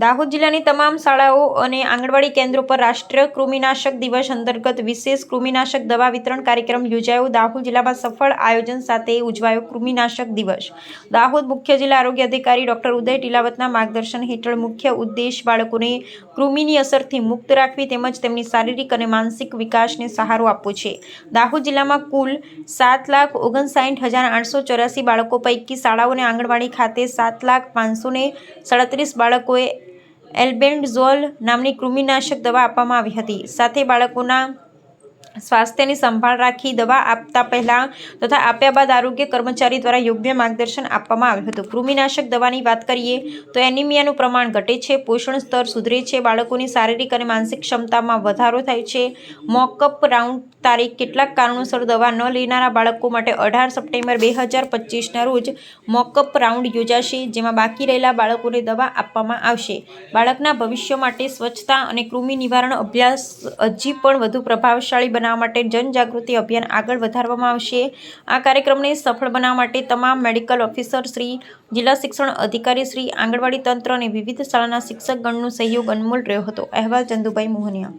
દાહોદ જિલ્લાની તમામ શાળાઓ અને આંગણવાડી કેન્દ્રો પર રાષ્ટ્રીય કૃમિનાશક દિવસ અંતર્ગત વિશેષ કૃમિનાશક દવા વિતરણ કાર્યક્રમ યોજાયો. દાહોદ જિલ્લામાં સફળ આયોજન સાથે ઉજવાયો કૃમિનાશક દિવસ. દાહોદ મુખ્ય જિલ્લા આરોગ્ય અધિકારી ડોક્ટર ઉદય ટીલાવતના માર્ગદર્શન હેઠળ મુખ્ય ઉદ્દેશ બાળકોને કૃમિની અસરથી મુક્ત રાખવી તેમજ તેમની શારીરિક અને માનસિક વિકાસને સહારો આપવો છે. દાહોદ જિલ્લામાં કુલ સાત લાખ ઓગણસાઠ હજાર આઠસો ચોરાસી બાળકો પૈકી શાળાઓ અને આંગણવાડી ખાતે સાત લાખ પાંચસો સાડત્રીસ બાળકોએ એલ્બેન્ડઝોલ નામની કૃમિનાશક દવા આપવામાં આવી હતી. સાથે બાળકોના સ્વાસ્થ્યની સંભાળ રાખી દવા આપતા પહેલાં તથા આપ્યા બાદ આરોગ્ય કર્મચારી દ્વારા યોગ્ય માર્ગદર્શન આપવામાં આવ્યું હતું. કૃમિનાશક દવાની વાત કરીએ તો એનિમિયાનું પ્રમાણ ઘટે છે, પોષણ સ્તર સુધરે છે, બાળકોની શારીરિક અને માનસિક ક્ષમતામાં વધારો થાય છે. મોકઅપ રાઉન્ડ તારીખ કેટલાક કારણોસર દવા ન લેનારા બાળકો માટે અઢાર સપ્ટેમ્બર બે હજાર પચીસના રોજ મોકઅપ રાઉન્ડ યોજાશે, જેમાં બાકી રહેલા બાળકોને દવા આપવામાં આવશે. બાળકના ભવિષ્ય માટે સ્વચ્છતા અને કૃમિ નિવારણ અભ્યાસ હજી પણ વધુ પ્રભાવશાળી બનાવવા માટે જનજાગૃતિ અભિયાન આગળ વધારવામાં આવશે. આ કાર્યક્રમને સફળ બનાવવા માટે તમામ મેડિકલ ઓફિસર શ્રી, જિલ્લા શિક્ષણ અધિકારી શ્રી, આંગણવાડી તંત્ર અને વિવિધ શાળાના શિક્ષકગણનો સહયોગ અનમોલ રહ્યો હતો. અહેવાલ ચંદુભાઈ મોહનિયા.